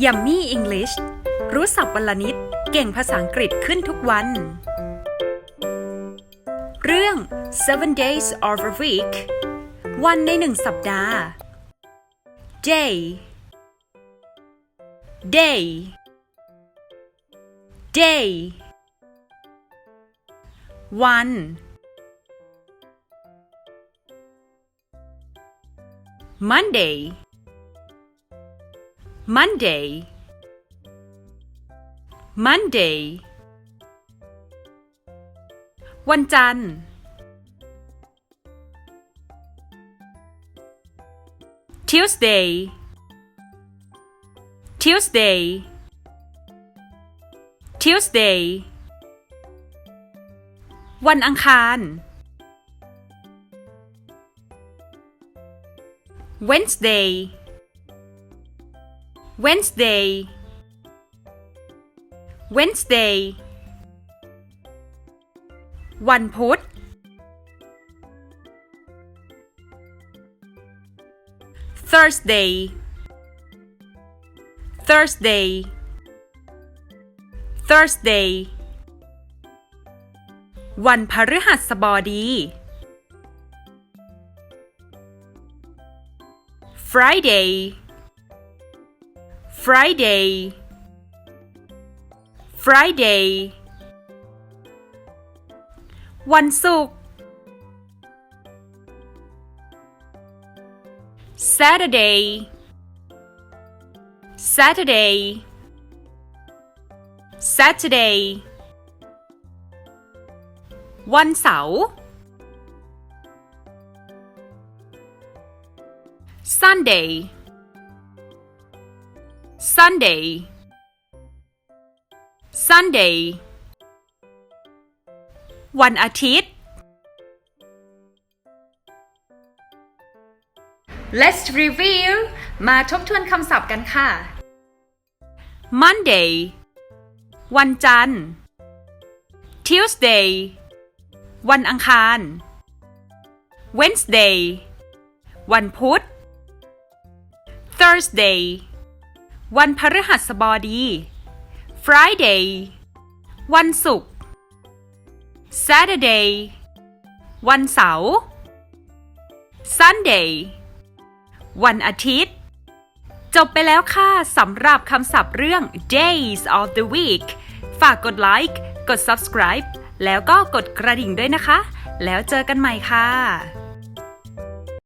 ยัมมี่อังกฤษรู้ศัพท์วันละนิด เก่งภาษาอังกฤษขึ้นทุกวัน เรื่อง seven days of a week วันในหนึ่งสัปดาห์ day day day วัน Monday Monday Monday วันจันทร์ Tuesday Tuesday Tuesday วันอังคาร Wednesday Wednesday Wednesday วันพุธ Thursday Thursday Thursday วันพฤหัสบดี Friday Friday Friday วันศุกร์ Saturday Saturday Saturday วันเสาร์ Sunday Sunday Sunday วันอาทิตย์ Let's review มาทบทวนคำศัพท์กันค่ะ Monday วันจันทร์ Tuesday วันอังคาร Wednesday วันพุธ Thursday วันพฤหัสบดี Friday วันศุกร์ Saturday วันเสาร์ Sunday วันอาทิตย์ จบไปแล้วค่ะสำหรับคำศัพท์เรื่อง days of the week ฝากกดไลค์กด subscribe แล้วก็กดกระดิ่งด้วยนะคะ แล้วเจอกันใหม่ค่ะ